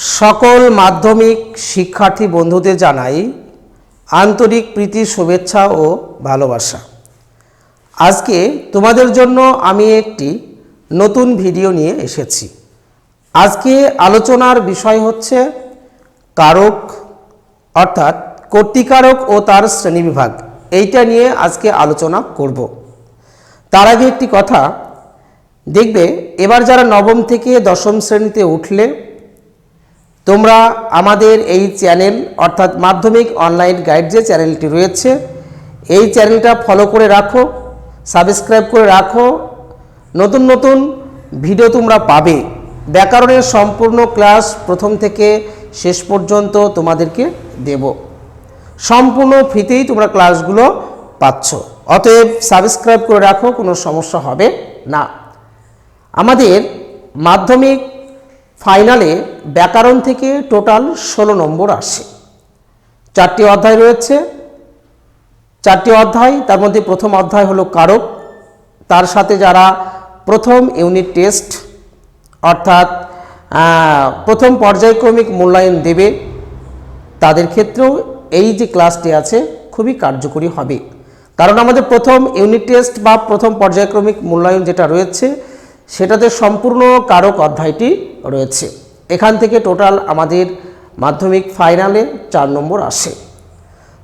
সকল মাধ্যমিক শিক্ষার্থী বন্ধুদের জানাই আন্তরিক প্রীতি, শুভেচ্ছা ও ভালোবাসা। আজকে তোমাদের জন্য আমি একটি নতুন ভিডিও নিয়ে এসেছি। আজকে আলোচনার বিষয় হচ্ছে কারক অর্থাৎ কর্তিকারক ও তার শ্রেণীবিভাগ। এইটা নিয়ে আজকে আলোচনা করব। তার আগে একটি কথা, দেখবে এবার যারা নবম থেকে দশম শ্রেণীতে উঠলে তোমরা আমাদের এই চ্যানেল, অর্থাৎ মাধ্যমিক অনলাইন গাইড যে চ্যানেলটি রয়েছে, এই চ্যানেলটা ফলো করে রাখো, সাবস্ক্রাইব করে রাখো। নতুন নতুন ভিডিও তোমরা পাবে। ব্যাকরণের সম্পূর্ণ ক্লাস প্রথম থেকে শেষ পর্যন্ত তোমাদেরকে দেব। সম্পূর্ণ ফ্রিতেই তোমরা ক্লাসগুলো পাচ্ছ। অতএব সাবস্ক্রাইব করে রাখো, কোনো সমস্যা হবে না। আমাদের মাধ্যমিক ফাইনালে ব্যাকরণ থেকে টোটাল ষোলো নম্বর আসে। চারটি অধ্যায় রয়েছে। চারটি অধ্যায়, তার মধ্যে প্রথম অধ্যায় হলো কারক। তার সাথে যারা প্রথম ইউনিট টেস্ট, অর্থাৎ প্রথম পর্যায়ক্রমিক মূল্যায়ন দেবে, তাদের ক্ষেত্রেও এই যে ক্লাসটি আছে খুবই কার্যকরী হবে। কারণ আমাদের প্রথম ইউনিট টেস্ট বা প্রথম পর্যায়ক্রমিক মূল্যায়ন যেটা রয়েছে সেটাতে সম্পূর্ণ কারক অধ্যায়টি রয়েছে। এখান থেকে টোটাল আমাদের মাধ্যমিক ফাইনালে চার নম্বর আসে।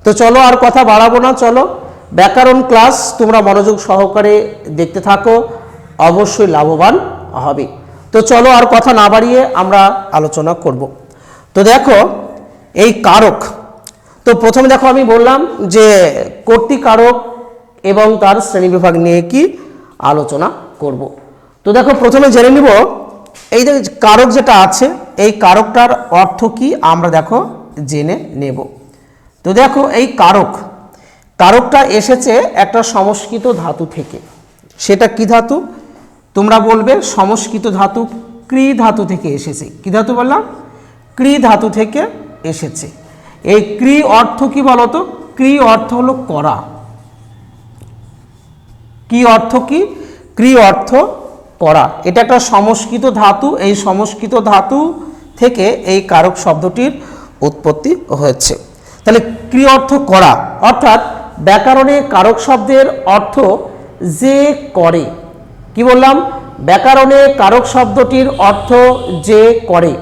তো চলো আর কথা বাড়াবো না, চলো। ব্যাকরণ ক্লাস তোমরা মনোযোগ সহকারে দেখতে থাকো, অবশ্যই লাভবান হবে। তো চলো আর কথা না বাড়িয়ে আমরা আলোচনা করব। তো দেখো, এই কারক, তো প্রথমে দেখো আমি বললাম যে কর্তৃকারক এবং তার শ্রেণীবিভাগ নিয়ে কি আলোচনা করব। তো দেখো, প্রথমে জেনে নিব, এই যে কারক যেটা আছে, এই কারকটার অর্থ কি আমরা দেখো জেনে নেব। তো দেখো, এই কারক, কারকটা এসেছে একটা সংস্কৃত ধাতু থেকে। সেটা কি ধাতু? তোমরা বলবে সংস্কৃত ধাতু ক্রি ধাতু থেকে এসেছে। কি ধাতু বললাম? ক্রি ধাতু থেকে এসেছে। এই ক্রি অর্থ কি বলতো? ক্রি অর্থ হলো করা। কি অর্থ কি? ক্রি অর্থ করা। এটা একটা সংস্কৃত ধাতু। এই সংস্কৃত ধাতু থেকে এই কারক শব্দটির উৎপত্তি হয়েছে। তাহলে ক্রি অর্থ করা, অর্থাৎ ব্যাকরণে কারক শব্দের অর্থ যে করে। কি বললাম? ব্যাকরণে কারক শব্দটির অর্থ যে করে।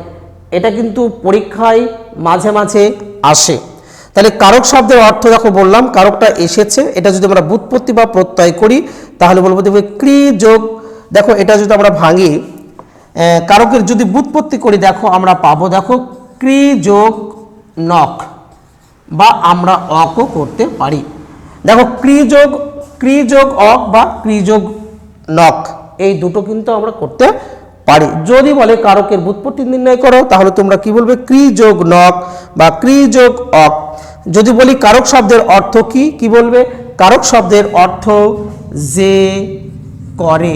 এটা কিন্তু পরীক্ষায় মাঝে মাঝে আসে। তাহলে কারক শব্দের অর্থ দেখো বললাম, কারকটা এসেছে। এটা যদি আমরা বুৎপত্তি বা প্রত্যয় করি, তাহলে বলব দেখবে ক্রি যোগ দেখো, এটা যদি আমরা ভাঙি কারকের যদি বুৎপত্তি করি, দেখো, আমরা পাবো, দেখো ক্রি যোগ নখ বা আমরা অকও করতে পারি। দেখো ক্রি যোগ ক্রি যোগ অক বা ক্রি যোগ নখ এই দুটো কিন্তু আমরা করতে পারি। যদি বলে কারকের বুৎপত্তি নির্ণয় করো, তাহলে তোমরা কি বলবে? ক্রি যোগ নখ বা ক্রি যোগ অক যদি বলি কারক শব্দের অর্থ কি কি বলবে? কারক শব্দের অর্থ যে করে।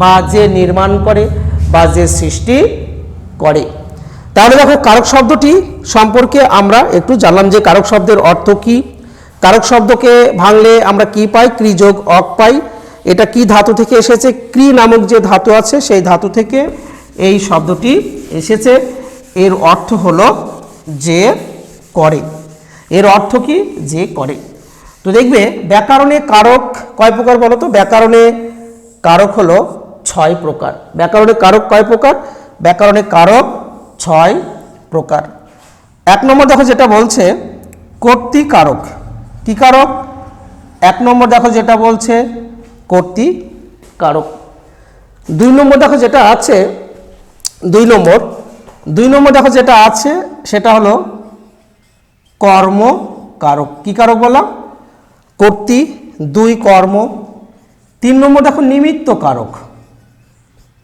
বা যে নির্মাণ করে বা যে সৃষ্টি করে। তাহলে দেখো কারক শব্দটি সম্পর্কে আমরা একটু জানলাম যে কারক শব্দের অর্থ কি। কারক শব্দকে ভাঙলে আমরা কি পাই? ক্রিযোগ অক পাই। এটা কি ধাতু থেকে এসেছে? ক্রি নামক যে ধাতু আছে, সেই ধাতু থেকে এই শব্দটি এসেছে। এর অর্থ হলো যে করে। এর অর্থ কি? যে করে। তো দেখবে ব্যাকরণে কারক, কয় প্রকার বলো তো? ব্যাকরণে কারক হলো ছয় প্রকার। ব্যাকরণে কারক কয় প্রকার? ব্যাকরণে কারক ছয় প্রকার। এক নম্বর দেখো যেটা বলছে, কর্তৃকারক। কি কারক? এক নম্বর দেখো যেটা বলছে, কর্তৃকারক। দুই নম্বর দেখো যেটা আছে, দুই নম্বর। দুই নম্বর দেখো যেটা আছে, সেটা হলো কর্মকারক। কি কারক বলা কর্তৃ, দুই কর্ম। তিন নম্বর দেখো নিমিত্ত কারক।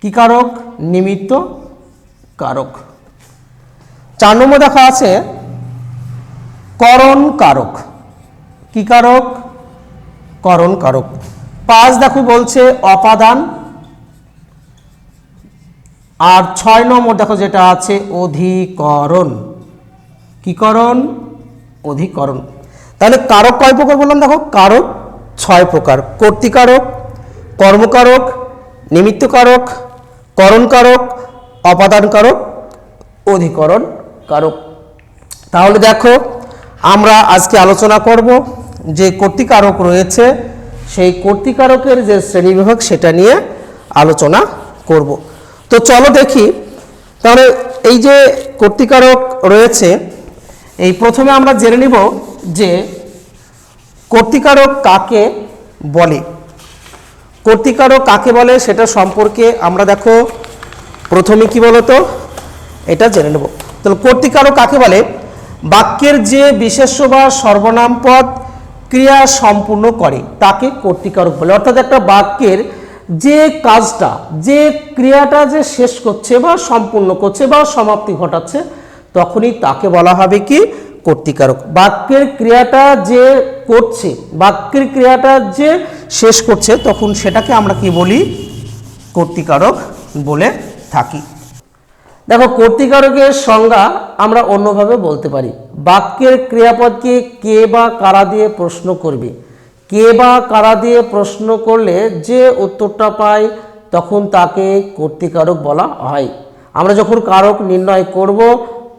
কি কারক নিমিত্ত কারক। চার নম্বর দেখা আছে, করণ কারক। কি কারক করণ কারক। পাঁচ দেখো বলছে, অপাদান। আর ছয় নম্বর দেখো যেটা আছে, অধিকরণ। কি করণ অধিকরণ। তাহলে কারক কয় প্রকার বললাম দেখো? কারক ছয় প্রকার। কর্তিকারক, কর্মকারক, নিমিত্তকারক করণকারক, অপাদানকারক অধিকরণ কারক তাহলে দেখো, আমরা আজকে আলোচনা করব যে কর্তিকারক রয়েছে, সেই কর্তিকারকের যে শ্রেণীবিভাগ সেটা নিয়ে আলোচনা করব। তো চলো দেখি, তাহলে এই যে কর্তিকারক রয়েছে, এই প্রথমে আমরা জেনে নিব যে কর্তিকারক কাকে বলে। কর্তিকারক কাকে বলে সেটা সম্পর্কে আমরা দেখো। প্রথমে কি বলতো? এটা জেনে নেব। তাহলে কর্তিকারক কাকে বলে? বাক্যের যে বিশেষ্য বা সর্বনাম পদ ক্রিয়া সম্পূর্ণ করে, তাকে কর্তিকারক বলে। অর্থাৎ একটা বাক্যের যে কাজটা, যে ক্রিয়াটা যে শেষ করছে বা সম্পূর্ণ করছে বা সমাপ্তি ঘটাচ্ছে, তখনই তাকে বলা হবে কি? কর্তিকারক। বাক্যের ক্রিয়াটা যে করছে, বাক্যের ক্রিয়াটা যে শেষ করছে, তখন সেটাকে আমরা কি বলি? কর্তিকারক বলে থাকি। দেখো, কর্তিকারকের সংজ্ঞা আমরা অন্যভাবে বলতে পারি। বাক্যের ক্রিয়াপদকে কে বা কারা দিয়ে প্রশ্ন করবে? কে বা কারা দিয়ে প্রশ্ন করলে যে উত্তরটা পায়, তখন তাকে কর্তিকারক বলা হয়। আমরা যখন কারক নির্ণয় করব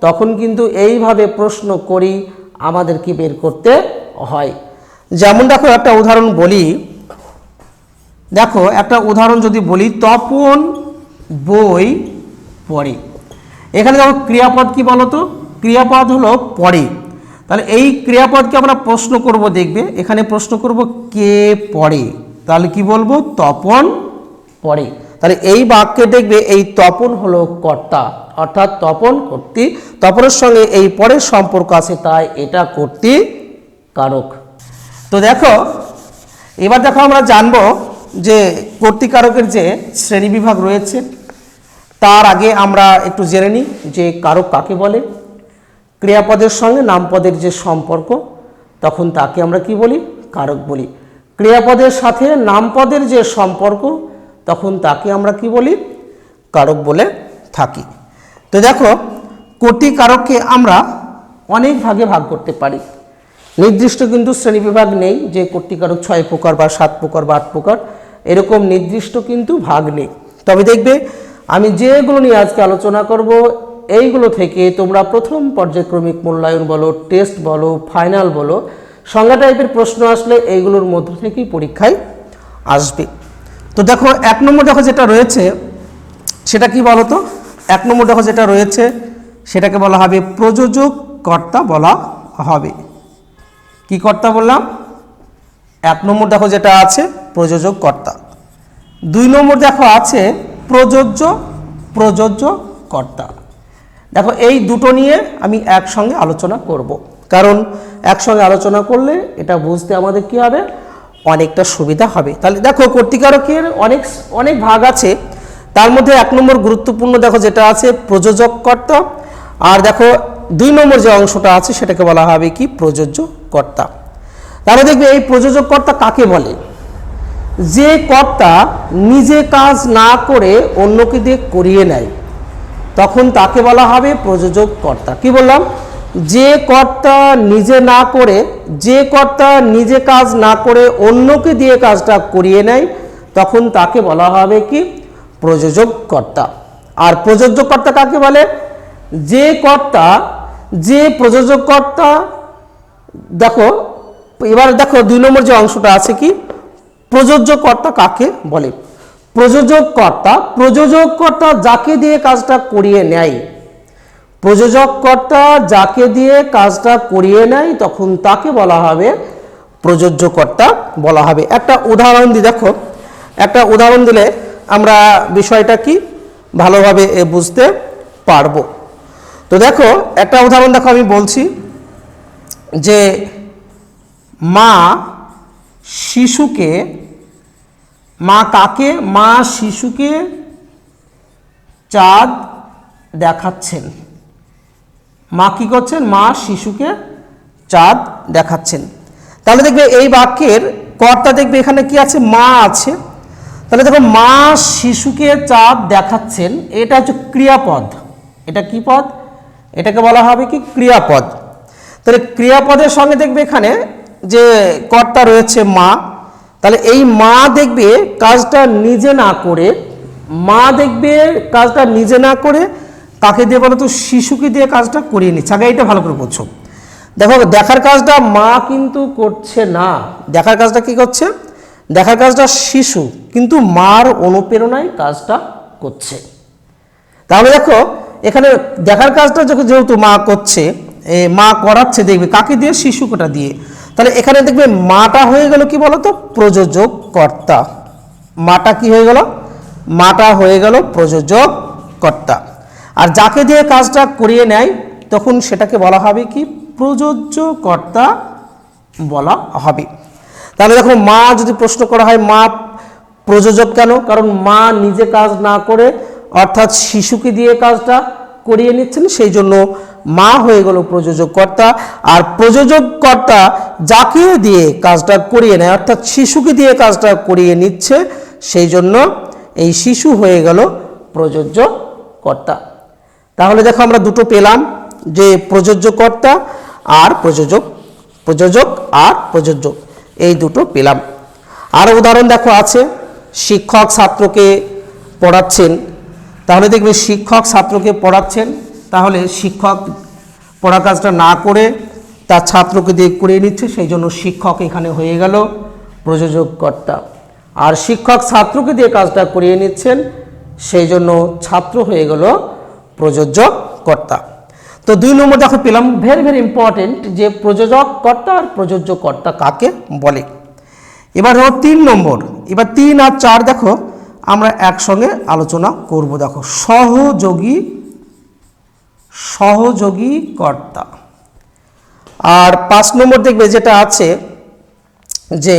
তখন কিন্তু এইভাবে প্রশ্ন করি আমাদের কি বের করতে হয়। যেমন দেখো একটা উদাহরণ বলি। দেখো একটা উদাহরণ যদি বলি, তপন বই পড়ে। এখানে দেখো ক্রিয়াপদ কি বলতো? ক্রিয়াপদ হলো পড়ে। তাহলে এই ক্রিয়াপদকে আমরা প্রশ্ন করব দেখবে। এখানে প্রশ্ন করব কে পড়ে? তাহলে কি বলব? তপন পড়ে। তাহলে এই বাক্যে দেখবে এই তপন হলো কর্তা, অর্থাৎ তপন কর্তৃ। তপনের সঙ্গে এই পরের সম্পর্ক আছে, তাই এটা কর্তৃ কারক। তো দেখো, এবার দেখো আমরা জানব যে কর্তিকারকের যে শ্রেণি বিভাগ রয়েছে, তার আগে আমরা একটু জেনে নিই যে কারক কাকে বলে। ক্রিয়াপদের সঙ্গে নামপদের যে সম্পর্ক, তখন তাকে আমরা কি বলি? কারক বলি। ক্রিয়াপদের সাথে নামপদের যে সম্পর্ক তখন তাকে আমরা কি বলি? কারক বলে থাকি। তো দেখো, কোটি কারককে আমরা অনেক ভাগে ভাগ করতে পারি। নির্দিষ্ট কিন্তু শ্রেণীবিভাগ নেই যে কর্তিকারক ছয় প্রকার বা সাত প্রকার বা আট প্রকার, এরকম নির্দিষ্ট কিন্তু ভাগ নেই। তবে দেখবে, আমি যেগুলো নিয়ে আজকে আলোচনা করব, এইগুলো থেকে তোমরা প্রথম পর্যায়ক্রমিক মূল্যায়ন বলো, টেস্ট বলো, ফাইনাল বলো, সংজ্ঞা টাইপের প্রশ্ন আসলে এইগুলোর মধ্য থেকেই পরীক্ষায় আসবে। তো দেখো, এক নম্বর দেখো যেটা রয়েছে, সেটা কি বলো তো এক নম্বর দেখো যেটা রয়েছে, সেটাকে বলা হবে প্রযোজক কর্তা বলা হবে। কি কর্তা বললাম? এক নম্বর দেখো যেটা আছে প্রযোজক কর্তা দুই নম্বর দেখো আছে, প্রযোজ্য প্রযোজ্য কর্তা দেখো, এই দুটো নিয়ে আমি একসঙ্গে আলোচনা করব। কারণ একসঙ্গে আলোচনা করলে এটা বুঝতে আমাদের কি হবে? অনেকটা সুবিধা হবে। তাহলে দেখো, কর্তিকারকের অনেক অনেক ভাগ আছে। তার মধ্যে এক নম্বর গুরুত্বপূর্ণ দেখো যেটা আছে, প্রযোজক কর্তা। আর দেখো, দুই নম্বর যে অংশটা আছে, সেটাকে বলা হবে কি? প্রযোজ্য কর্তা। তাহলে দেখবে এই প্রযোজক কর্তা কাকে বলে? যে কর্তা নিজে কাজ না করে অন্যকে দিয়ে করিয়ে নেয়, তখন তাকে বলা হবে প্রযোজক কর্তা। কি বললাম? যে কর্তা নিজে না করে, যে কর্তা নিজে কাজ না করে অন্যকে দিয়ে কাজটা করিয়ে নেয়, তখন তাকে বলা হবে কি? প্রযোজক কর্তা। আর প্রযোজক কর্তা কাকে বলে? যে কর্তা, যে প্রযোজক কর্তা, দেখো, এবার দেখো দুই নম্বর যে অংশটা আছে কি? প্রযোজ্য কর্তা কাকে বলে? প্রযোজক কর্তা প্রযোজক কর্তা যাকে দিয়ে কাজটা করিয়ে নেয় প্রযোজক কর্তা যাকে দিয়ে কাজটা করিয়ে নেয়, তখন তাকে বলা হবে প্রযোজ্য কর্তা বলা হবে। একটা উদাহরণ দিই দেখো। একটা উদাহরণ দিলে আমরা বিষয়টা কি? ভালোভাবে বুঝতে পারব। তো দেখো, একটা উদাহরণ দেখো আমি বলছি যে মা শিশুকে, মা কাকে? মা শিশুকে চাঁদ দেখাচ্ছেন। মা কি করছেন? মা শিশুকে চাঁদ দেখাচ্ছেন। তাহলে দেখবে এই বাক্যের কর্তা দেখবে এখানে কি আছে? মা আছে। তাহলে দেখো, মা শিশুকে চাঁদ দেখাচ্ছেন, এটা হচ্ছে ক্রিয়াপদ। এটা কি পদ? এটাকে বলা হবে কি? ক্রিয়াপদ। তাহলে ক্রিয়াপদের সঙ্গে দেখবে এখানে যে কর্তা রয়েছে মা, তাহলে এই মা দেখবে কাজটা নিজে না করে, মা দেখবে কাজটা নিজে না করে কাকে দিয়ে বলো তো? শিশুকে দিয়ে কাজটা করিয়ে নিচ্ছে। আগে এটা ভালো করে বলছো দেখো, দেখার কাজটা মা কিন্তু করছে না। দেখার কাজটা কি করছে? দেখার কাজটা শিশু, কিন্তু মার অনুপ্রেরণায় কাজটা করছে। তাহলে দেখো, এখানে দেখার কাজটা যখন যেহেতু মা করছে মা করাচ্ছে, দেখবে কাকে দিয়ে? শিশুকটা দিয়ে। তাহলে এখানে দেখবে মাটা হয়ে গেল কি বলতো? প্রযোজক কর্তা মাটা কি হয়ে গেল? মাটা হয়ে গেল প্রযোজক কর্তা আর যাকে দিয়ে কাজটা করিয়ে নেয়, তখন সেটাকে বলা হবে কি? প্রযোজ্য কর্তা বলা হবে। তাহলে দেখো, মা যদি প্রশ্ন করা হয়, মা প্রযোজক কেন? কারণ মা নিজে কাজ না করে, অর্থাৎ শিশুকে দিয়ে কাজটা করিয়ে নিচ্ছেন, সেই জন্য মা হয়ে গেল প্রযোজক কর্তা আর প্রযোজক কর্তা যাকে দিয়ে কাজটা করিয়ে নেয়, অর্থাৎ শিশুকে দিয়ে কাজটা করিয়ে নিচ্ছে, সেই জন্য এই শিশু হয়ে গেল প্রযোজ্য কর্তা তাহলে দেখো আমরা দুটো পেলাম, যে প্রযোজ্যকর্তা আর প্রযোজক প্রযোজক আর প্রযোজক, এই দুটো পেলাম। আরও উদাহরণ দেখো আছে, শিক্ষক ছাত্রকে পড়াচ্ছেন। তাহলে দেখবে শিক্ষক ছাত্রকে পড়াচ্ছেন, তাহলে শিক্ষক পড়া কাজটা না করে তার ছাত্রকে দিয়ে করিয়ে নিচ্ছে, সেই জন্য শিক্ষক এখানে হয়ে গেল প্রযোজক কর্তা আর শিক্ষক ছাত্রকে দিয়ে কাজটা করিয়ে নিচ্ছেন, সেই জন্য ছাত্র হয়ে গেল প্রযোজ্য কর্তা তো দুই নম্বর দেখো পেলাম ভেরি ভেরি ইম্পর্টেন্ট যে প্রযোজক কর্তা আর প্রযোজ্য কর্তা কাকে বলে। এবার হলো তিন নম্বর, এবার তিন আর চার দেখো, আমরা একসঙ্গে আলোচনা করব। দেখো, সহযোগী সহযোগী কর্তা আর পাঁচ নম্বর দেখবে যেটা আছে যে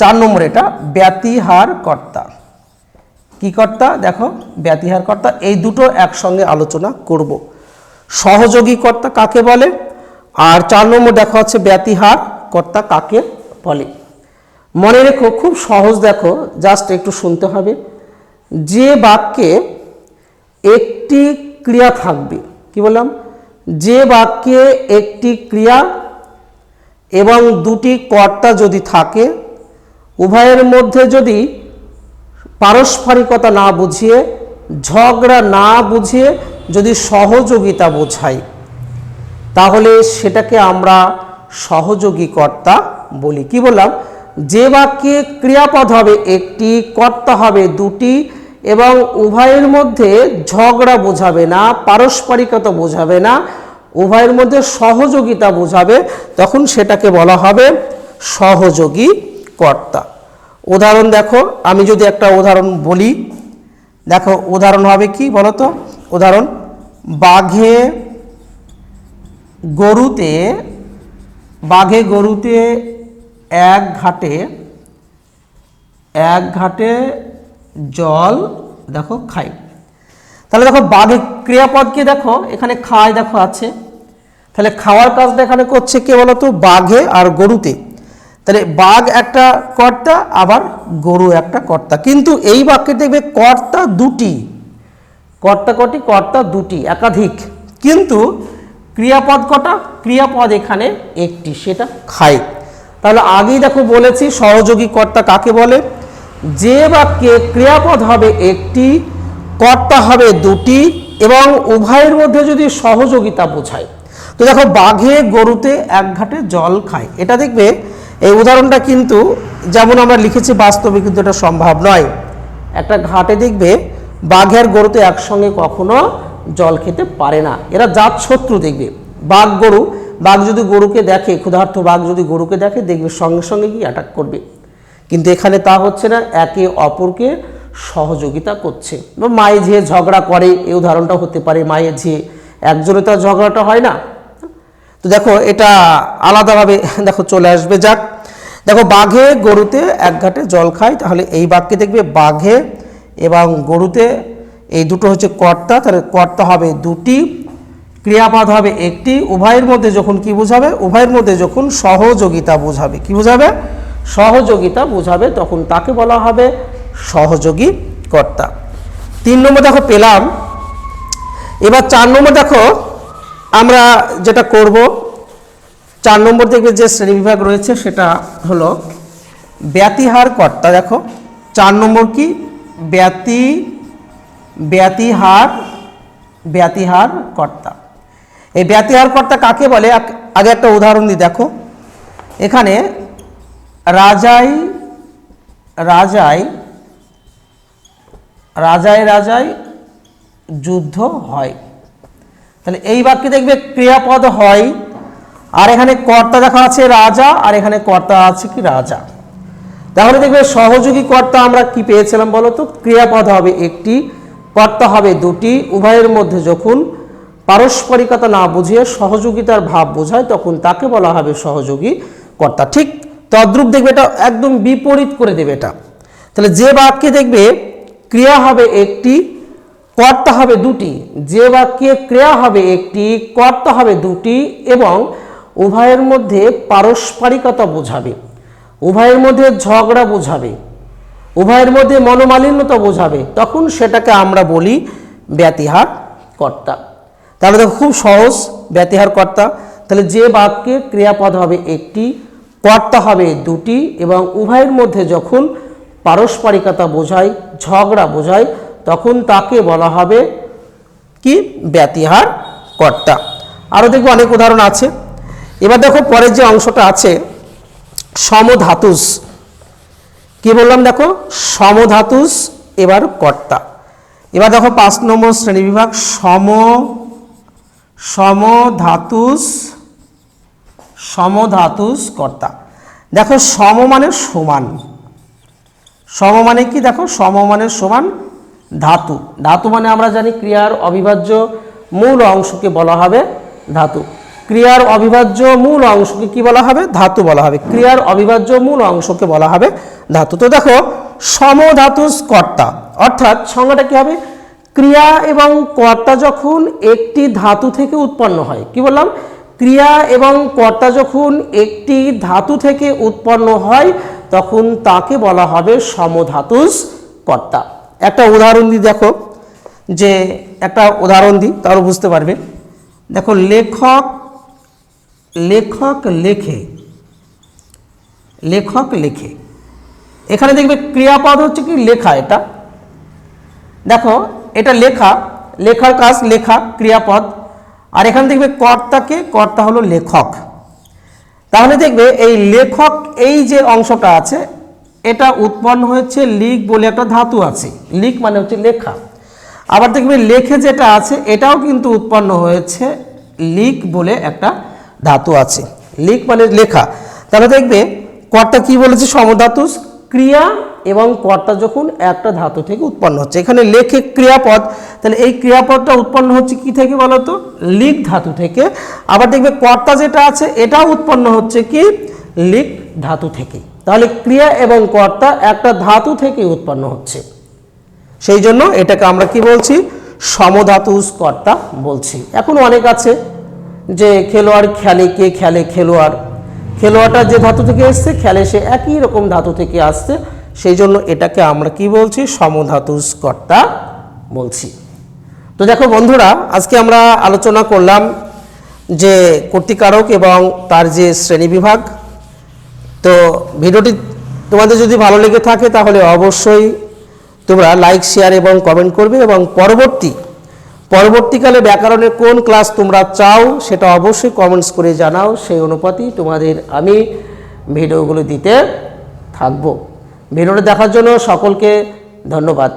চার নম্বর এটা ব্যতিহার কর্তা কি কর্তা? দেখো, ব্যতিহার কর্তা। এই দুটো একসঙ্গে আলোচনা করব। সহযোগী কর্তা কাকে বলে? আর চার নম্বর দেখো হচ্ছে ব্যতিহার কর্তা কাকে বলে? মনে রেখো, খুব সহজ দেখো, জাস্ট একটু শুনতে হবে। যে বাক্যে একটি ক্রিয়া থাকবে, কি বললাম? যে বাক্যে একটি ক্রিয়া এবং দুটি কর্তা যদি থাকে, উভয়ের মধ্যে যদি পারস্পরিকতা না বুঝিয়ে, ঝগড়া না বুঝিয়ে যদি সহযোগিতা বোঝাই, তাহলে সেটাকে আমরা সহযোগী কর্তা বলি। কি বললাম? যে বাক্যে ক্রিয়াপদ হবে একটি, কর্তা হবে দুটি, এবং উভয়ের মধ্যে ঝগড়া বোঝাবে না, পারস্পরিকতা বোঝাবে না, উভয়ের মধ্যে সহযোগিতা বোঝাবে, তখন সেটাকে বলা হবে সহযোগী কর্তা উদাহরণ দেখো, আমি যদি একটা উদাহরণ বলি, দেখো উদাহরণ হবে কি বলো তো উদাহরণ, বাঘে গরুতে বাঘে গরুতে এক ঘাটে এক ঘাটে জল, দেখো খাই তাহলে দেখো বাঘে ক্রিয়াপদকে দেখো? এখানে খায় দেখো আছে। তাহলে খাওয়ার কাজটা এখানে করছে কে বলতো? বাঘে আর গরুতে। তাহলে বাঘ একটা কর্তা, আবার গরু একটা কর্তা। কিন্তু এই বাক্যে দেখবে কর্তা দুটি। কর্তা কটি, কর্তা দুটি, একাধিক। কিন্তু ক্রিয়াপদ কটা? ক্রিয়াপদ এখানে একটি, সেটা খাই তাহলে আগেই দেখো বলেছি, সহযোগী কর্তা কাকে বলে? যে বাক্যে ক্রিয়াপদ হবে একটি, কর্তা হবে দুটি, এবং উভয়ের মধ্যে যদি সহযোগিতা বোঝায়। তো দেখো বাঘে গরুতে এক ঘাটে জল খায়। এটা দেখবে এই উদাহরণটা কিন্তু যেমন আমরা লিখেছি, বাস্তবে কিন্তু এটা সম্ভব নয়। একটা ঘাটে দেখবে, বাঘের গরুতে একসঙ্গে কখনো জল খেতে পারে না। এরা জাত শত্রু দেখবে। বাঘ গরু, বাঘ যদি গরুকে দেখে, ক্ষুধার্ত বাঘ যদি গরুকে দেখে, দেখবে সঙ্গে সঙ্গে কি অ্যাটাক করবে। কিন্তু এখানে তা হচ্ছে না, একে অপরকে সহযোগিতা করছে। মায়ে ঝিয়ে ঝগড়া করে, এই উদাহরণটা হতে পারে মায়ে ঝিয়ে। একজনে তো আর ঝগড়াটা হয় না। তো দেখো, এটা আলাদাভাবে, দেখো, চলে আসবে, যাক। দেখো, বাঘে গরুতে এক ঘাটে জল খায়, তাহলে এই বাক্যে দেখবে বাঘে এবং গরুতে এই দুটো হচ্ছে কর্তা, তাহলে কর্তা হবে দুটি, ক্রিয়াপদ হবে একটি। উভয়ের মধ্যে যখন কি বোঝাবে? উভয়ের মধ্যে যখন সহযোগিতা বোঝাবে, কি বোঝাবে? সহযোগিতা বোঝাবে, তখন তাকে বলা হবে সহযোগী কর্তা। তিন নম্বর দেখো, পেলাম। এবার চার নম্বর দেখো আমরা যেটা করব, চার নম্বর দেখবে যে শ্রেণীবিভাগ রয়েছে, সেটা হলো ব্যতিহার কর্তা। দেখো, চার নম্বর কি? ব্যতি, ব্যতিহার ব্যতিহার কর্তা। এই ব্যতিহার কর্তা কাকে বলে? আগে একটা উদাহরণ দিই, দেখো। এখানে রাজাই রাজাই রাজায় রাজায় যুদ্ধ হয়। তাহলে এই বাক্যে দেখবে ক্রিয়াপদ হয়, আর এখানে কর্তা দেখা আছে রাজা, আর এখানে কর্তা আছে কি রাজা। তাহলে দেখবে সহযোগী কর্তা আমরা কি পেয়েছিলাম বলো তো ক্রিয়াপদ হবে একটি, কর্তা হবে দুটি। উভয়ের মধ্যে যখন পারস্পরিকতা না বুঝিয়ে সহযোগিতার ভাব বোঝায়, তখন তাকে বলা হবে সহযোগী কর্তা। ঠিক তদ্রূপ দেখবে এটা একদম বিপরীত করে দেবে এটা। তাহলে যে বাক্যে দেখবে ক্রিয়া হবে একটি কর্তা হবে দুটি, যে বাক্যে ক্রিয়া হবে একটি, কর্তা হবে দুটি এবং উভয়ের মধ্যে পারস্পরিকতা বোঝাবে। উভয়ের মধ্যে ঝগড়া বোঝাবে। উভয়ের মধ্যে মনোমালিন্যতা বোঝাবে। তখন সেটাকে আমরা বলি ব্যতিহার কর্তা। তাহলে দেখো, খুব সহজ ব্যতিহার কর্তা। তাহলে যে বাক্যে ক্রিয়াপদ হবে একটি, কর্তা হবে দুটি এবং উভয়ের মধ্যে যখন পারস্পরিকতা বোঝায়, ঝগড়া বোঝায় তখন তাকে বলা হবে কি? ব্যতিহার কর্তা। আরও দেখব অনেক উদাহরণ আছে। এবার দেখো পরের যে অংশটা আছে, সমধাতুস। কি বললাম দেখো? সমধাতুস, এবার কর্তা। এবার দেখো পাঁচ নম্বর শ্রেণি বিভাগ, সম, সমধাতুস সমধাতুস কর্তা। দেখো সম মানে সমান। সম মানে কি? দেখো সম মানে সমান ধাতু। ধাতু মানে আমরা জানি ক্রিয়ার অবিভাজ্য মূল অংশকে বলা হবে ধাতু। ক্রিয়ার অবিভাজ্য মূল অংশকে কি বলা হবে? ধাতু বলা হবে। ক্রিয়ার অবিভাজ্য মূল অংশকে বলা হবে ধাতু। তো দেখো সমধাতুস কর্তা অর্থাৎ সংজ্ঞাটা কি হবে? ক্রিয়া এবং কর্তা যখন একটি ধাতু থেকে উৎপন্ন হয়, কি বললাম? ক্রিয়া এবং কর্তা যখন একটি ধাতু থেকে উৎপন্ন হয়, তখন তাকে বলা হবে সমধাতুস কর্তা একটা উদাহরণ দিই দেখো, যে একটা উদাহরণ দিই তাহলে বুঝতে পারবে। দেখো, লেখক লেখক লেখে লেখক লেখে। এখানে দেখবে ক্রিয়াপদ হচ্ছে কি? লেখা এটা। দেখো, এটা লেখা, লেখার কাজ লেখা, ক্রিয়াপদ। আর এখানে দেখবে কর্তাকে, কর্তা হলো লেখক। তাহলে দেখবে এই লেখক এই যে অংশটা আছে এটা উৎপন্ন হয়েছে লিক বলে একটা ধাতু আছে। লিক মানে হচ্ছে লেখা। আবার দেখবে লেখে যেটা আছে, এটাও কিন্তু উৎপন্ন হয়েছে লিক বলে একটা ধাতু আছে। লিক মানে লেখা। তাহলে দেখবে কর্তা কি বলেছে? সমধাতু ক্রিয়া এবং কর্তা যখন একটা ধাতু থেকে উৎপন্ন হচ্ছে। এখানে লেখে ক্রিয়াপদ। তাহলে এই ক্রিয়াপদটা উৎপন্ন হচ্ছে কি থেকে বলতো? লিক ধাতু থেকে। আবার দেখবে কর্তা যেটা আছে, এটাও উৎপন্ন হচ্ছে কি? লিক ধাতু থেকে। তাহলে ক্রিয়া এবং কর্তা একটা ধাতু থেকে উৎপন্ন হচ্ছে। সেই জন্য এটাকে আমরা কি বলছি? সমধাতুস কর্তা বলছি। এখন অনেক আছে যে খেলোয়াড় খেলে কে খেলে খেলোয়াড়। খেলোয়াড়টা যে ধাতু থেকে এসছে, খেলে সে একই রকম ধাতু থেকে আসছে। সেই জন্য এটাকে আমরা কি বলছি? সমধাতুস কর্তা বলছি। তো দেখো বন্ধুরা, আজকে আমরা আলোচনা করলাম যে কর্তিকারক এবং তার যে শ্রেণীবিভাগ তো ভিডিওটি তোমাদের যদি ভালো লেগে থাকে তাহলে অবশ্যই তোমরা লাইক শেয়ার এবং কমেন্ট করবে এবং পরবর্তী, পরবর্তীকালে ব্যাকরণের কোন ক্লাস তোমরা চাও সেটা অবশ্যই কমেন্টস করে জানাও। সেই অনুপাতেই তোমাদের আমি ভিডিওগুলো দিতে থাকব। ভিডিওটা দেখার জন্য সকলকে ধন্যবাদ।